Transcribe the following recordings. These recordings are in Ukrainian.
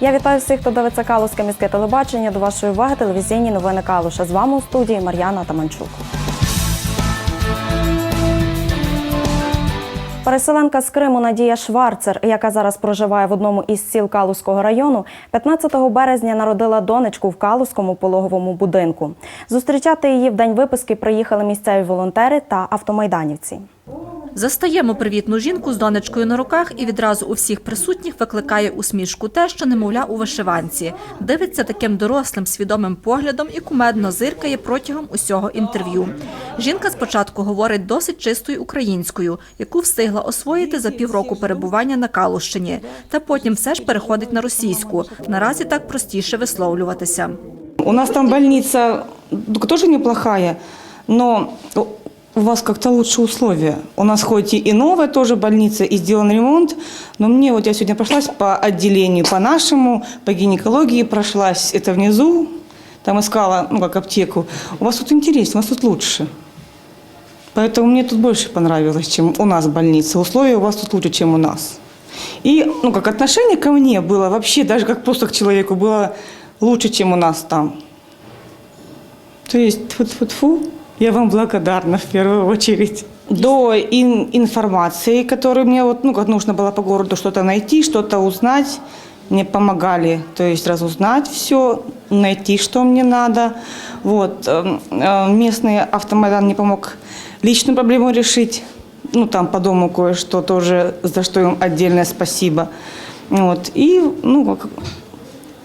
Я вітаю всіх, хто дивиться Калузьке міське телебачення. До вашої уваги телевізійні новини Калуша. З вами у студії Мар'яна Таманчук. Переселенка з Криму Надія Шварцер, яка зараз проживає в одному із сіл Калузького району, 15 березня народила донечку в Калузькому пологовому будинку. Зустрічати її в день виписки приїхали місцеві волонтери та автомайданівці. Застаємо привітну жінку з донечкою на руках і відразу у всіх присутніх викликає усмішку те, що немовля у вишиванці. Дивиться таким дорослим свідомим поглядом і кумедно зиркає протягом усього інтерв'ю. Жінка спочатку говорить досить чистою українською, яку встигла освоїти за півроку перебування на Калущині, та потім все ж переходить на російську. Наразі так простіше висловлюватися. У нас там больница ну, тоже неплохая, но у вас как-то лучше условия. У нас хоть и новая тоже больница, и сделан ремонт, но мне вот я сегодня прошлась по отделению, по нашему, по гинекологии прошлась, это внизу, там искала, ну, как аптеку. У вас тут интереснее, у вас тут лучше. Поэтому мне тут больше понравилось, чем у нас больница. Условия у вас тут лучше, чем у нас. И, ну, как отношение ко мне было вообще, даже как просто к человеку, было лучше, чем у нас там. То есть, тьфу-тьфу-тьфу, я вам благодарна в первую очередь. До ин- информации, которую мне вот, ну, как нужно было по городу что-то найти, что-то узнать, мне помогали, то есть разузнать все, найти, что мне надо. Вот. эм, э, Местный автомайдан мне помог личную проблему решить. Ну, там по дому кое-что тоже, за что им отдельное спасибо. Вот. И, ну, как,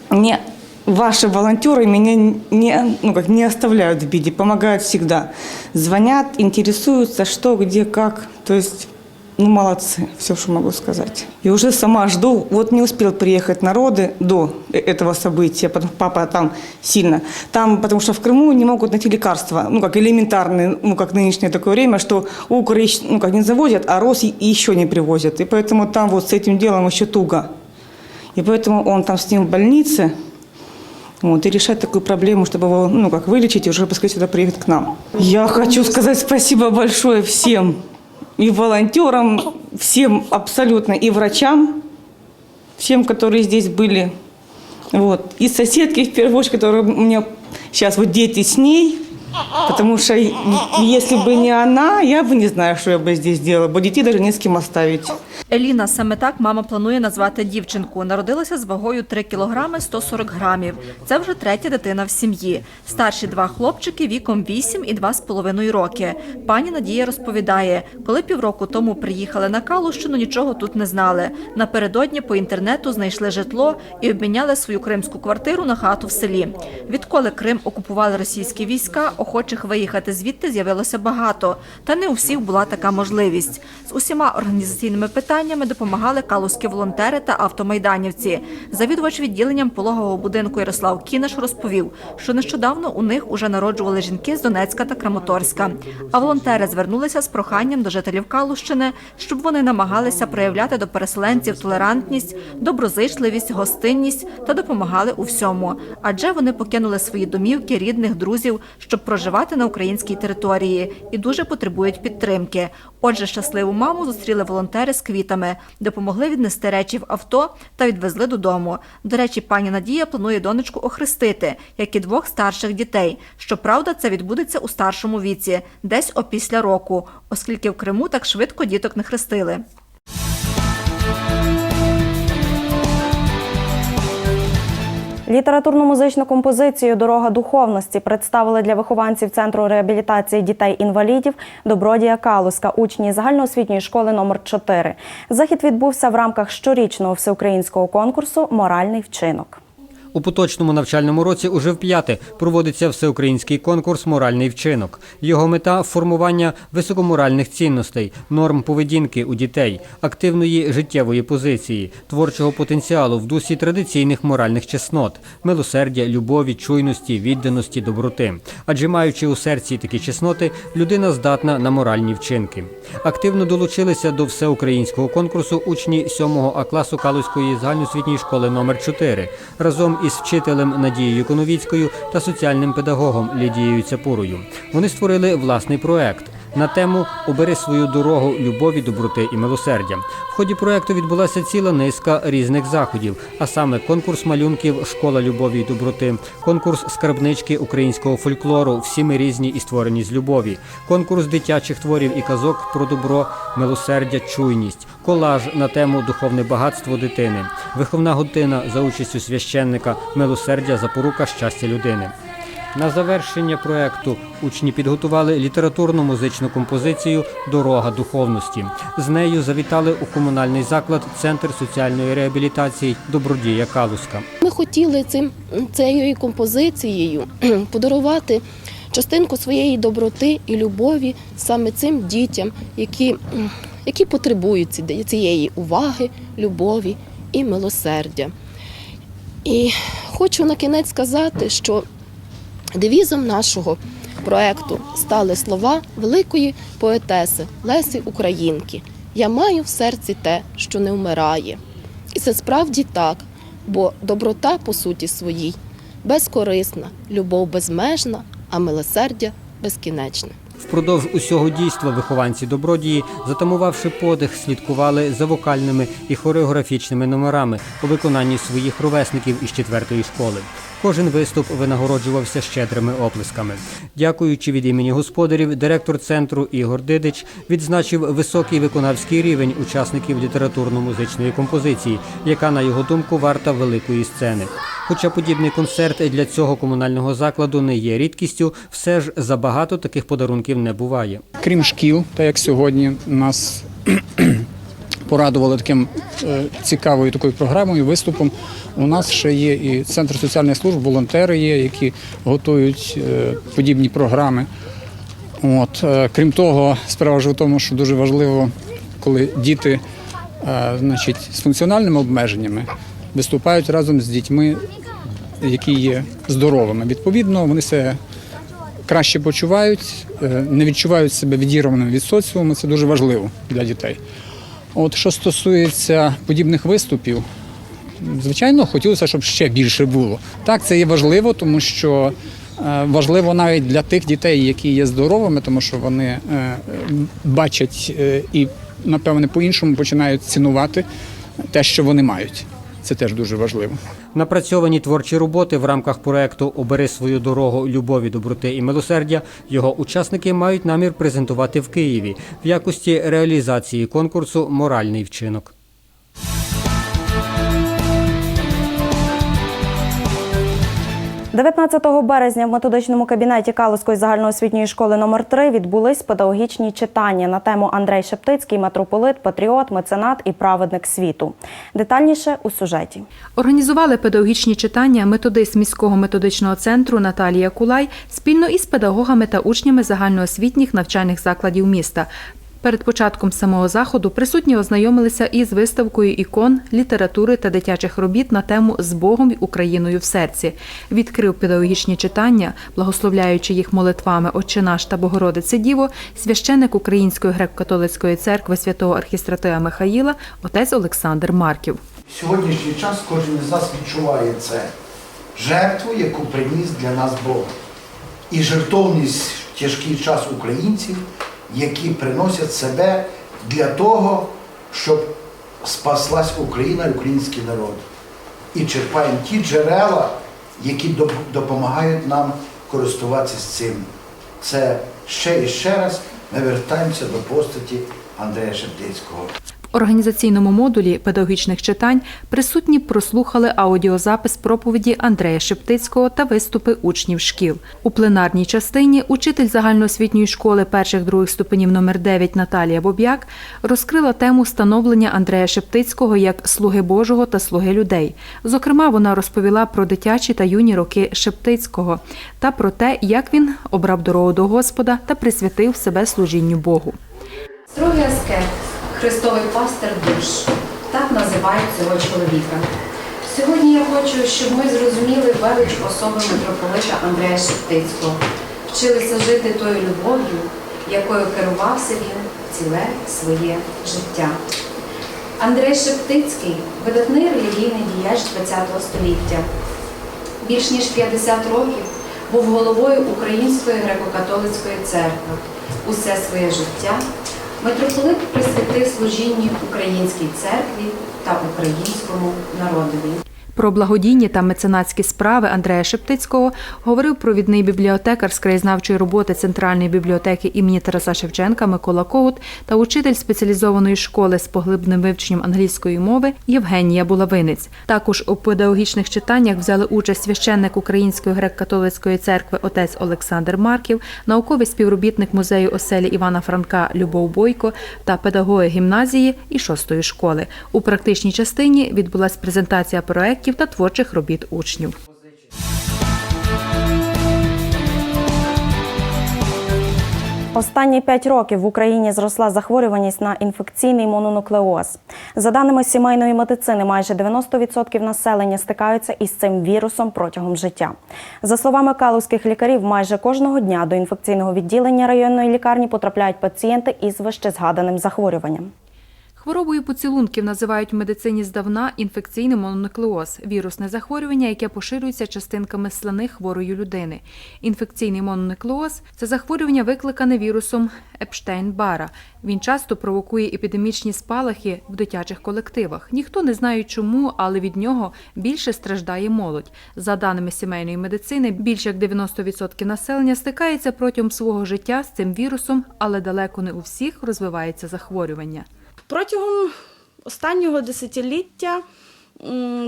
не, ваши волонтеры меня не, ну, как, не оставляют в беде, помогают всегда. Звонят, интересуются, что, где, как. То есть, ну, молодцы, все, что могу сказать. И уже сама жду, вот не успел приехать народы до э- этого события, потому папа там сильно. Там, потому что в Крыму не могут найти лекарства, ну, как элементарные, ну, как нынешнее такое время, что ещё, ну, как не завозят, а роз и еще не привозят. И поэтому там вот с этим делом еще туго. И поэтому он там с ним в больнице, вот, и решать такую проблему, чтобы его, ну, как вылечить, и уже пускай сюда приедет к нам. Я хочу сказать спасибо большое всем, и волонтерам, всем абсолютно, и врачам, всем, которые здесь были, вот, и соседке, в первую очередь, которая у меня сейчас вот дети с ней, потому что и- если бы не она, я бы не знаю, что я бы здесь делала, бы детей даже не с кем оставить. Еліна, саме так мама планує назвати дівчинку. Народилася з вагою 3 кілограми 140 грамів. Це вже третя дитина в сім'ї. Старші два хлопчики віком 8 і 2,5 роки. Пані Надія розповідає, коли півроку тому приїхали на Калущину, нічого тут не знали. Напередодні по інтернету знайшли житло і обміняли свою кримську квартиру на хату в селі. Відколи Крим окупували російські війська, охочих виїхати звідти з'явилося багато. Та не у всіх була така можливість. З усіма організаційними питаннями допомагали калузькі волонтери та автомайданівці. Завідувач відділенням пологового будинку Ярослав Кінеш розповів, що нещодавно у них уже народжували жінки з Донецька та Краматорська. А волонтери звернулися з проханням до жителів Калущини, щоб вони намагалися проявляти до переселенців толерантність, доброзичливість, гостинність та допомагали у всьому. Адже вони покинули свої домівки, рідних, друзів, щоб проживати на українській території і дуже потребують підтримки. Отже, щасливу маму зустріли волонтери з квітами, допомогли віднести речі в авто та відвезли додому. До речі, пані Надія планує донечку охрестити, як і двох старших дітей. Щоправда, це відбудеться у старшому віці, десь опісля року, оскільки в Криму так швидко діток не хрестили. Літературно-музичну композицію Дорога духовності представили для вихованців центру реабілітації дітей-інвалідів Добродія Калуска, учні загальноосвітньої школи номер 4 Захід відбувся в рамках щорічного всеукраїнського конкурсу Моральний вчинок. У поточному навчальному році уже вп'яте проводиться всеукраїнський конкурс Моральний вчинок. Його мета формування високоморальних цінностей, норм поведінки у дітей, активної життєвої позиції, творчого потенціалу в дусі традиційних моральних чеснот, милосердя, любові, чуйності, відданості, доброти. Адже маючи у серці такі чесноти, людина здатна на моральні вчинки. Активно долучилися до всеукраїнського конкурсу учні 7 А класу Калузької загальноосвітньої школи номер 4 разом із вчителем Надією Коновіцькою та соціальним педагогом Лідією Цяпурою. Вони створили власний проект. На тему Обери свою дорогу любові, доброти і милосердя. В ході проекту відбулася ціла низка різних заходів, а саме конкурс малюнків Школа любові і доброти, конкурс скарбнички українського фольклору Всі ми різні і створені з любові, конкурс дитячих творів і казок про добро, милосердя, чуйність, колаж на тему Духовне багатство дитини, виховна година за участю священника, милосердя, запорука щастя людини. На завершення проекту учні підготували літературно-музичну композицію Дорога духовності. З нею завітали у комунальний заклад Центр соціальної реабілітації Добродія Калуська. Ми хотіли цим цією композицією подарувати частинку своєї доброти і любові саме цим дітям, які, які потребують цієї уваги, любові і милосердя. І хочу на кінець сказати, що девізом нашого проекту стали слова великої поетеси Лесі Українки. Я маю в серці те, що не вмирає. І це справді так, бо доброта по суті своїй безкорисна, любов безмежна, а милосердя безкінечне. Впродовж усього дійства вихованці добродії, затамувавши подих, слідкували за вокальними і хореографічними номерами у виконанні своїх ровесників із четвертої школи. Кожен виступ винагороджувався щедрими оплесками. Дякуючи від імені господарів, директор центру Ігор Дидич відзначив високий виконавський рівень учасників літературно-музичної композиції, яка, на його думку, варта великої сцени. Хоча подібний концерт для цього комунального закладу не є рідкістю, все ж забагато таких подарунків не буває. Крім шкіл, так як сьогодні нас порадували таким е, цікавою такою програмою, виступом. У нас ще є і центр соціальних служб, волонтери є, які готують е, подібні програми. От, е, крім того, справа ж у тому, що дуже важливо, коли діти значить, з функціональними обмеженнями виступають разом з дітьми, які є здоровими. Відповідно, вони себе краще почувають, не відчувають себе відірваними від соціуму. Це дуже важливо для дітей. От що стосується подібних виступів, звичайно, хотілося, щоб ще більше було. Так, це є важливо, тому що е, важливо навіть для тих дітей, які є здоровими, тому що вони е, бачать е, і, напевне, по-іншому починають цінувати те, що вони мають. Це теж дуже важливо. Напрацьовані творчі роботи в рамках проекту Обери свою дорогу любові, доброти і милосердя його учасники мають намір презентувати в Києві в якості реалізації конкурсу Моральний вчинок. 19 березня в методичному кабінеті Калуської загальноосвітньої школи номер 3 відбулись педагогічні читання на тему Андрей Шептицький, митрополит, патріот, меценат і праведник світу. Детальніше у сюжеті. Організували педагогічні читання методист міського методичного центру Наталія Кулай спільно із педагогами та учнями загальноосвітніх навчальних закладів міста. Перед початком самого заходу присутні ознайомилися із виставкою ікон, літератури та дитячих робіт на тему з Богом і Україною в серці. Відкрив педагогічні читання, благословляючи їх молитвами Отче наш та Богородице Діво, священник Української греко-католицької церкви святого архістратия Михаїла, отець Олександр Марків. Сьогоднішній час кожен із нас відчуває це жертву, яку приніс для нас Бог. І жертовність в тяжкий час українців, які приносять себе для того, щоб спаслась Україна і український народ. І черпаємо ті джерела, які допомагають нам користуватися цим. Це ще і ще раз ми вертаємося до постаті Андрея Шептицького. Організаційному модулі педагогічних читань присутні прослухали аудіозапис проповіді Андрея Шептицького та виступи учнів шкіл. У пленарній частині учитель загальноосвітньої школи перших других ступенів номер 9 Наталія Боб'як розкрила тему становлення Андрея Шептицького як слуги Божого та слуги людей. Зокрема, вона розповіла про дитячі та юні роки Шептицького та про те, як він обрав дорогу до Господа та присвятив себе служінню Богу. Строгий аскет, Христовий пастир душ. Так називають цього чоловіка. Сьогодні я хочу, щоб ми зрозуміли велич особи митрополита Андрея Шептицького, вчилися жити тою любов'ю, якою керувався він ціле своє життя. Андрей Шептицький видатний релігійний діяч ХХ століття. Більш ніж 50 років був головою Української греко-католицької церкви. Усе своє життя митрополит присвятив служінню українській церкві та українському народові. Про благодійні та меценатські справи Андрея Шептицького говорив провідний бібліотекар з краєзнавчої роботи Центральної бібліотеки імені Тараса Шевченка Микола Когут та учитель спеціалізованої школи з поглибним вивченням англійської мови Євгенія Булавинець. Також у педагогічних читаннях взяли участь священник Української греко-католицької церкви отець Олександр Марків, науковий співробітник музею оселі Івана Франка Любов Бойко та педагоги гімназії і шостої школи. У практичній частині відбулася презентація проєктів та творчих робіт учнів. Останні п'ять років в Україні зросла захворюваність на інфекційний мононуклеоз. За даними сімейної медицини, майже 90% населення стикаються із цим вірусом протягом життя. За словами калузьких лікарів, майже кожного дня до інфекційного відділення районної лікарні потрапляють пацієнти із вищезгаданим захворюванням. Хворобою поцілунків називають в медицині здавна інфекційний мононуклеоз – вірусне захворювання, яке поширюється частинками слини хворої людини. Інфекційний мононуклеоз – це захворювання, викликане вірусом Епштейн-Бара. Він часто провокує епідемічні спалахи в дитячих колективах. Ніхто не знає чому, але від нього більше страждає молодь. За даними сімейної медицини, більше як 90% населення стикається протягом свого життя з цим вірусом, але далеко не у всіх розвивається захворювання. Протягом останнього десятиліття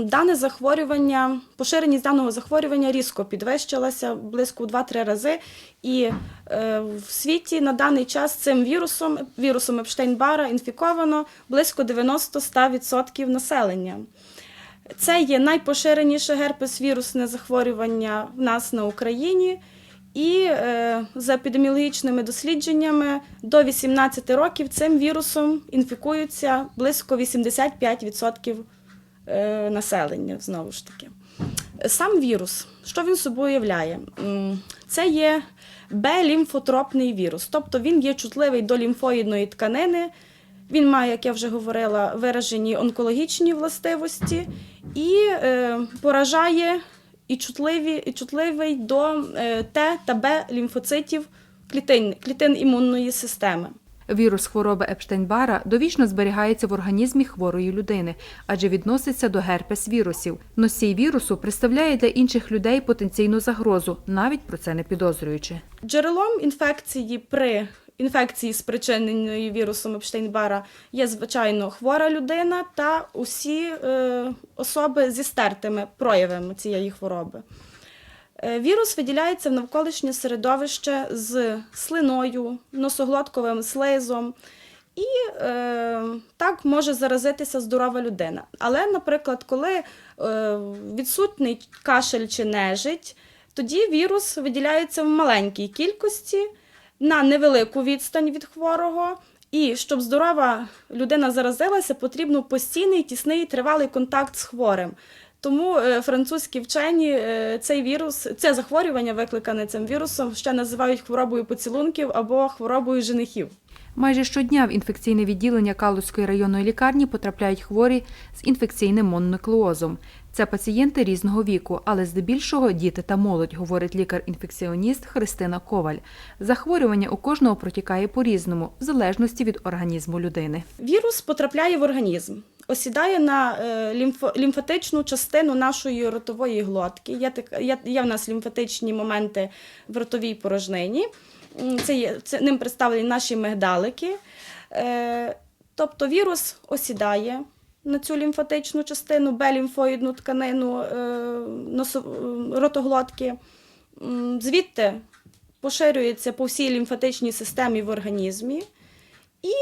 дане захворювання, поширеність даного захворювання різко підвищилася близько в 2-3 рази. І е, в світі на даний час цим вірусом, вірусом Епштейн-Бара інфіковано близько 90-100% населення. Це є найпоширеніше герпес-вірусне захворювання в нас на Україні. І е, за епідеміологічними дослідженнями до 18 років цим вірусом інфікуються близько 85% е, населення. Знову ж таки, сам вірус, що він собою являє? Це є Б-лімфотропний вірус, тобто він є чутливий до лімфоїдної тканини. Він має, як я вже говорила, виражені онкологічні властивості і е, поражає і, чутливі, і чутливий до е, Т та Б лімфоцитів клітин, клітин імунної системи. Вірус хвороби Епштейн-Бара довічно зберігається в організмі хворої людини, адже відноситься до герпес-вірусів. Носій вірусу представляє для інших людей потенційну загрозу, навіть про це не підозрюючи. Джерелом інфекції при інфекції, спричиненої вірусом Епштейн-Бара, є, звичайно, хвора людина та усі е, особи зі стертими проявами цієї хвороби. Е, Вірус виділяється в навколишнє середовище з слиною, носоглотковим слизом, і е, так може заразитися здорова людина. Але, наприклад, коли е, відсутний кашель чи нежить, тоді вірус виділяється в маленькій кількості на невелику відстань від хворого. І щоб здорова людина заразилася, потрібно постійний, тісний, тривалий контакт з хворим. Тому е, французькі вчені е, цей вірус, це захворювання, викликане цим вірусом, ще називають хворобою поцілунків або хворобою женихів. Майже щодня в інфекційне відділення Калузької районної лікарні потрапляють хворі з інфекційним мононуклеозом. Це пацієнти різного віку, але здебільшого діти та молодь, говорить лікар-інфекціоніст Христина Коваль. Захворювання у кожного протікає по-різному, в залежності від організму людини. Вірус потрапляє в організм, осідає на е, лімфатичну частину нашої ротової глотки. Є, є, є в нас лімфатичні моменти в ротовій порожнині. Це, є, це ним представлені наші мигдалики. Е, тобто вірус осідає на цю лімфатичну частину, Б-лімфоїдну тканину е, е, ротоглотки. Звідти поширюється по всій лімфатичній системі в організмі і,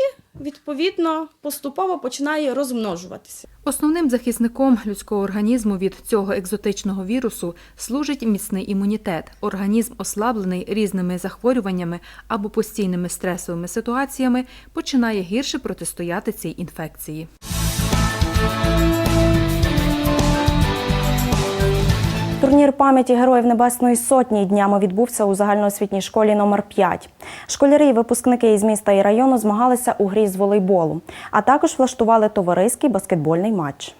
відповідно, поступово починає розмножуватися. Основним захисником людського організму від цього екзотичного вірусу служить міцний імунітет. Організм, ослаблений різними захворюваннями або постійними стресовими ситуаціями, починає гірше протистояти цій інфекції. Турнір пам'яті Героїв Небесної Сотні днями відбувся у загальноосвітній школі номер 5 Школярі і випускники із міста і району змагалися у грі з волейболу, а також влаштували товариський баскетбольний матч.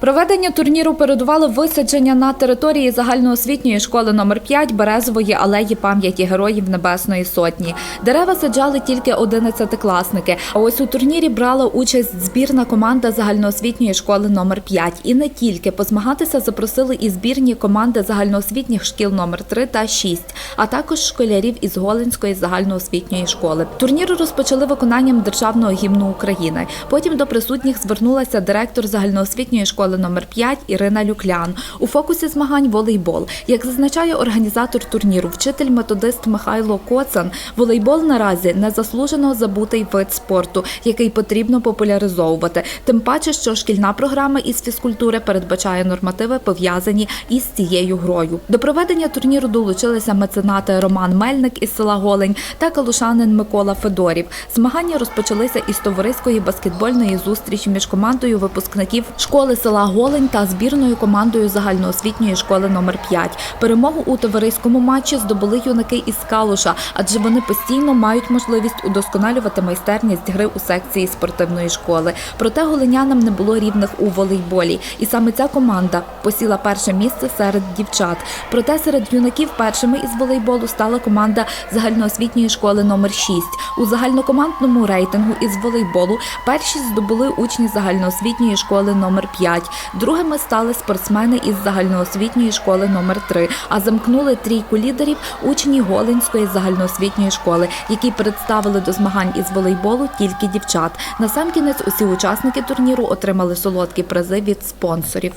Проведення турніру передувало висадження на території загальноосвітньої школи номер 5 Березової алеї пам'яті героїв Небесної Сотні. Дерева саджали тільки 11-класники. А ось у турнірі брала участь збірна команда загальноосвітньої школи номер 5 І не тільки позмагатися запросили і збірні команди загальноосвітніх шкіл номер 3 та 6, а також школярів із Голинської загальноосвітньої школи. Турнір розпочали виконанням державного гімну України. Потім до присутніх звернулася директор загальноосвітньої школи номер 5 Ірина Люклян. У фокусі змагань волейбол. Як зазначає організатор турніру, вчитель-методист Михайло Коцан, волейбол наразі незаслужено забутий вид спорту, який потрібно популяризовувати. Тим паче, що шкільна програма із фізкультури передбачає нормативи, пов'язані із цією грою. До проведення турніру долучилися меценати Роман Мельник із села Голень та калушанин Микола Федорів. Змагання розпочалися із товариської баскетбольної зустрічі між командою випускників школи села Голень та збірною командою загальноосвітньої школи номер 5. Перемогу у товариському матчі здобули юнаки із Калуша, адже вони постійно мають можливість удосконалювати майстерність гри у секції спортивної школи. Проте голинянам не було рівних у волейболі, і саме ця команда посіла перше місце серед дівчат. Проте серед юнаків першими із волейболу стала команда загальноосвітньої школи номер 6. У загальнокомандному рейтингу із волейболу першість здобули учні загальноосвітньої школи номер 5. Другими стали спортсмени із загальноосвітньої школи номер 3, а замкнули трійку лідерів учні Голинської загальноосвітньої школи, які представили до змагань із волейболу тільки дівчат. Насамкінець усі учасники турніру отримали солодкі призи від спонсорів.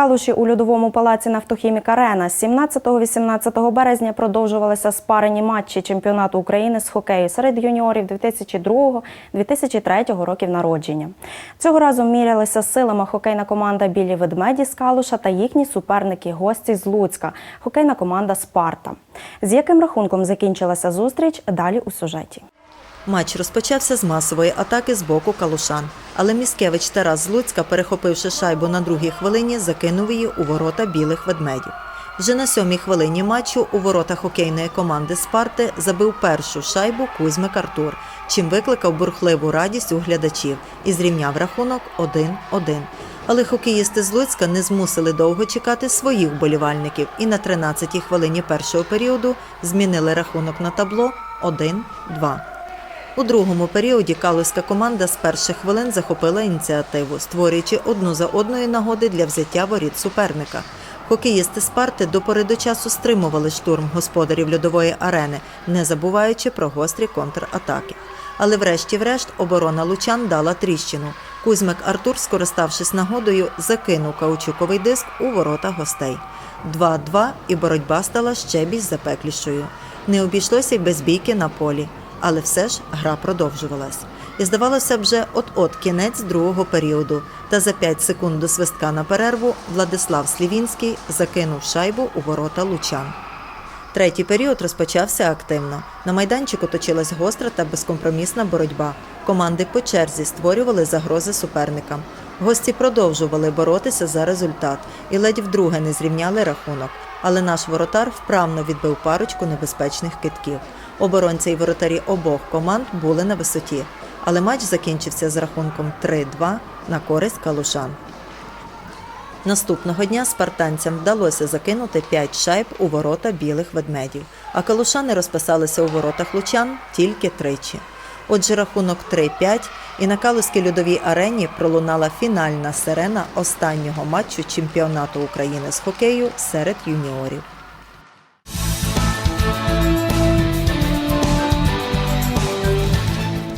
Калуші у льодовому палаці Нафтохімік Арена з 17-18 березня продовжувалися спарені матчі чемпіонату України з хокею серед юніорів 2002-2003 років народження. Цього разу мірялися силами хокейна команда Білі ведмеді з Калуша та їхні суперники гості з Луцька, хокейна команда Спарта. З яким рахунком закінчилася зустріч? Далі у сюжеті. Матч розпочався з масової атаки з боку калушан. Але Міскевич Тарас з Луцька, перехопивши шайбу на другій хвилині, закинув її у ворота білих ведмедів. Вже на сьомій хвилині матчу у ворота хокейної команди Спарти забив першу шайбу Кузьмик Артур, чим викликав бурхливу радість у глядачів і зрівняв рахунок 1-1. Але хокеїсти з Луцька не змусили довго чекати своїх вболівальників і на 13-й хвилині першого періоду змінили рахунок на табло 1-2. У другому періоді калузька команда з перших хвилин захопила ініціативу, створюючи одну за одною нагоди для взяття воріт суперника. Хокеїсти Спарти до пори до часу стримували штурм господарів льодової арени, не забуваючи про гострі контратаки. Але врешті-врешт оборона лучан дала тріщину. Кузьмик Артур, скориставшись нагодою, закинув каучуковий диск у ворота гостей. 2-2 і боротьба стала ще більш запеклішою. Не обійшлося й без бійки на полі. Але все ж гра продовжувалась. І здавалося вже от-от кінець другого періоду. Та за 5 секунд до свистка на перерву Владислав Слівінський закинув шайбу у ворота лучан. Третій період розпочався активно. На майданчику точилась гостра та безкомпромісна боротьба. Команди по черзі створювали загрози суперникам. Гості продовжували боротися за результат і ледь вдруге не зрівняли рахунок. Але наш воротар вправно відбив парочку небезпечних китків. Оборонці й воротарі обох команд були на висоті. Але матч закінчився з рахунком 3-2 на користь калушан. Наступного дня спартанцям вдалося закинути 5 шайб у ворота білих ведмедів, а калушани розписалися у воротах лучан тільки тричі. Отже, рахунок 3-5 і на Калузькій льодовій арені пролунала фінальна сирена останнього матчу чемпіонату України з хокею серед юніорів.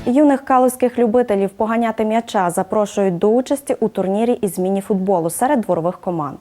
Юних калузьких любителів поганяти м'яча запрошують до участі у турнірі із міні-футболу серед дворових команд.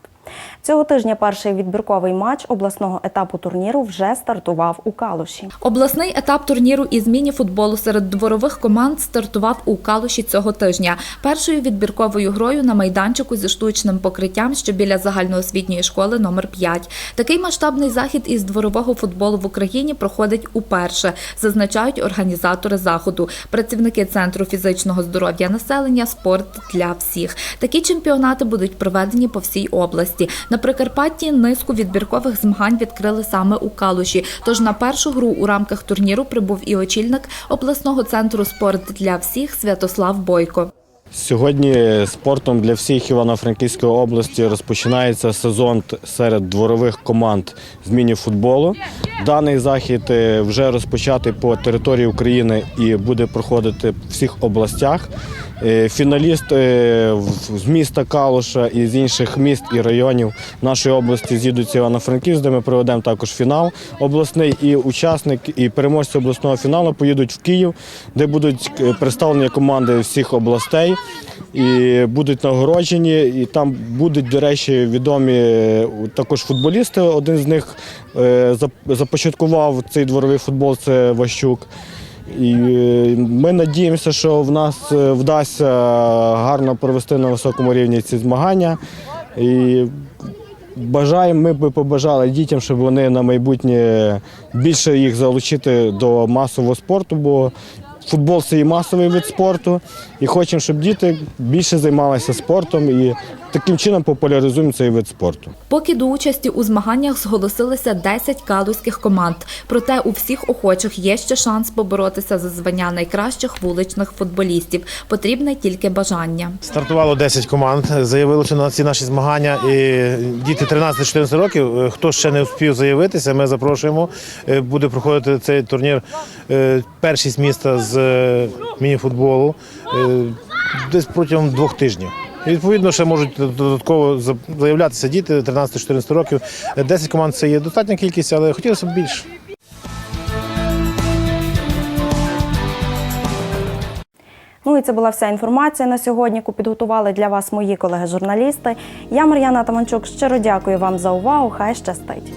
Цього тижня перший відбірковий матч обласного етапу турніру вже стартував у Калуші. Обласний етап турніру із міні-футболу серед дворових команд стартував у Калуші цього тижня. Першою відбірковою грою на майданчику зі штучним покриттям, що біля загальноосвітньої школи номер 5. Такий масштабний захід із дворового футболу в Україні проходить уперше, зазначають організатори заходу. Працівники центру фізичного здоров'я населення, спорт для всіх. Такі чемпіонати будуть проведені по всій області. Області. На Прикарпатті низку відбіркових змагань відкрили саме у Калуші. Тож на першу гру у рамках турніру прибув і очільник обласного центру спорт для всіх Святослав Бойко. Сьогодні спортом для всіх Івано-Франківської області розпочинається сезон серед дворових команд з міні-футболу. Даний захід е, вже розпочатий по території України і буде проходити в всіх областях. Е, Фіналіст е, з міста Калуша і з інших міст і районів нашої області з'їдуться Івано-Франківськ, де ми проведемо також фінал обласний. І учасник і переможці обласного фіналу поїдуть в Київ, де будуть е, представлені команди всіх областей і будуть нагороджені. І там будуть, до речі, відомі також футболісти. Один з них започаткував цей дворовий футбол. Це Ващук. І е, ми надіємося, що в нас е, вдасться гарно провести на високому рівні ці змагання. І бажаємо, ми би побажали дітям, щоб вони на майбутнє більше їх залучити до масового спорту, бо футбол це і масовий вид спорту. І хочемо, щоб діти більше займалися спортом і таким чином популяризуємо цей вид спорту. Поки до участі у змаганнях зголосилися 10 калузьких команд. Проте у всіх охочих є ще шанс поборотися за звання найкращих вуличних футболістів. Потрібне тільки бажання. Стартувало 10 команд, заявилося на ці наші змагання. І діти 13-14 років. е, Хто ще не встиг заявитися, ми запрошуємо. Е, Буде проходити цей турнір е, першість міста з мініфутболу десь протягом двох тижнів. Відповідно, ще можуть додатково заявлятися діти 13-14 років. Е, 10 команд це є достатня кількість, але хотілося б більше. Ну і це була вся інформація на сьогодні, яку підготували для вас мої колеги-журналісти. Я Мар'яна Таманчук. Щиро дякую вам за увагу. Хай щастить.